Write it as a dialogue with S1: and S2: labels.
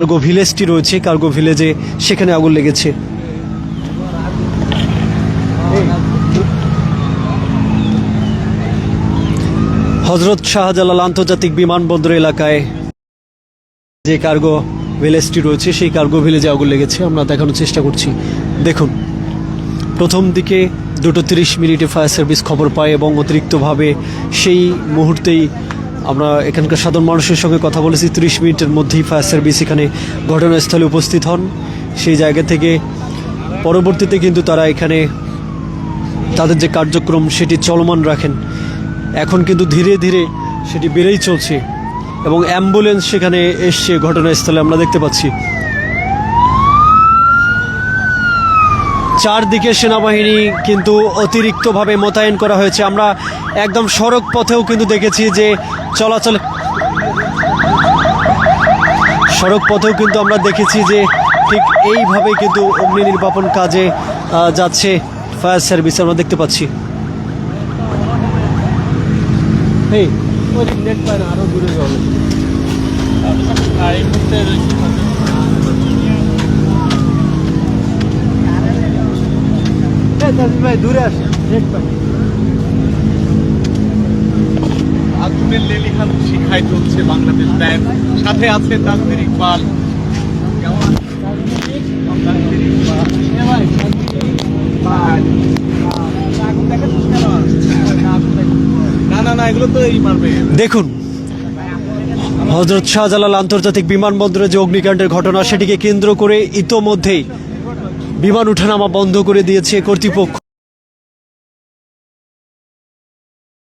S1: Cargo ভিলেজটি রয়েছে, cargo ভিলেজে সেখানে আগুন লেগেছে। হজরত শাহজালাল আন্তর্জাতিক বিমানবন্দর এলাকায় যে কার্গো ভিলেজটি রয়েছে, সেই কার্গো ভিলেজে আগুন লেগেছে। আমরা দেখানোর চেষ্টা করছি। দেখুন, প্রথম দিকে দুটো তিরিশ মিনিটে ফায়ার সার্ভিস খবর পায় এবং অতিরিক্তভাবে সেই মুহূর্তেই আমরা এখানকার সাধারণ মানুষের সঙ্গে কথা বলেছি। ত্রিশ মিনিটের মধ্যেই ফায়ার সার্ভিস এখানে ঘটনাস্থলে উপস্থিত হন। সেই জায়গা থেকে পরবর্তীতে কিন্তু তারা এখানে তাদের যে কার্যক্রম, সেটি চলমান রাখেন। এখন কিন্তু ধীরে ধীরে সেটি বেড়েই চলছে এবং অ্যাম্বুলেন্স সেখানে এসছে ঘটনাস্থলে আমরা দেখতে পাচ্ছি। চারদিকে সেনাবাহিনী কিন্তু অতিরিক্তভাবে মোতায়েন করা হয়েছে। আমরা একদম সড়ক পথেও কিন্তু দেখেছি যে চলাচল সড়ক পথেও কিন্তু আমরা দেখেছি যে ঠিক এইভাবে কিন্তু অগ্নি নির্বাপন কাজে যাচ্ছে ফায়ার সার্ভিস। আমরা দেখতে পাচ্ছি। এই নেট পায় দূরে যাবে ভাই দূরে আসে নেট
S2: আগুনের লেলিহান শিখায় চলছে বাংলাদেশ ব্যাংক। সাথে আছে তাকদির ইকবাল। কেমন তাকদির ইকবাল। না না না এগুলো তো এই মারবে
S1: দেখুন হজরত শাহজালাল আন্তর্জাতিক বিমানবন্দরে যে অগ্নিকাণ্ডের ঘটনা সেটিকে কেন্দ্র করে ইতোমধ্যেই বিমান উঠানামা বন্ধ করে দিয়েছে কর্তৃপক্ষ।